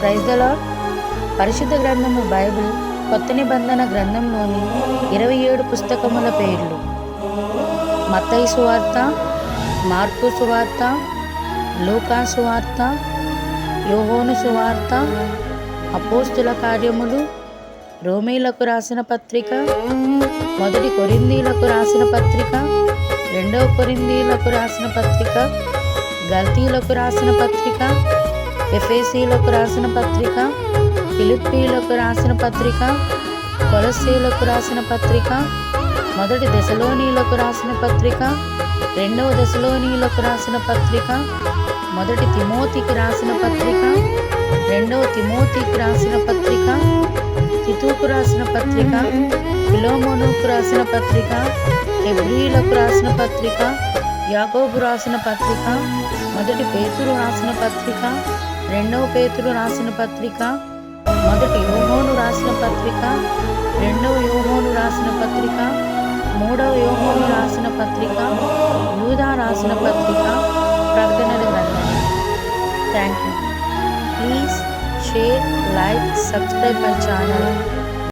Praise the పరిశుద్ధ గ్రంథము Bible కొత్త నిబంధన గ్రంథంలోని ఇరవై ఏడు పుస్తకముల పేర్లు. మత్తయి సువార్త మార్కు సువార్త లూకా సువార్త యోహోను సువార్త అపోస్తుల కార్యములు రోమీలకు రాసిన పత్రిక మొదటి కొరిందీలకు రాసిన పత్రిక రెండవ కొరిందీలకు రాసిన పత్రిక గల్తీలకు రాసిన పత్రిక ఎఫ్ఏసీలకు రాసిన పత్రిక ఫిలిప్పీలకు రాసిన పత్రిక కొలసీలకు రాసిన పత్రిక మొదటి దశలోనీలకు రాసిన పత్రిక రెండవ దశలోనీలకు రాసిన పత్రిక మొదటి తిమోతికి రాసిన పత్రిక రెండవ తిమోతికి రాసిన పత్రిక తితూకు రాసిన పత్రిక ఫిలోమోనుకు రాసిన పత్రిక హెబ్రీలకు రాసిన పత్రిక యాకోబు రాసిన పత్రిక మొదటి పేతురు రాసిన పత్రిక రెండవ పేతులు రాసిన పత్రిక మొదటి యోహోను రాసిన పత్రిక రెండవ యోహోను రాసిన పత్రిక మూడవ యోహోను రాసిన పత్రిక యూదా రాసిన పత్రిక ప్రకటనల గ్రంథం thank you please share like subscribe my channel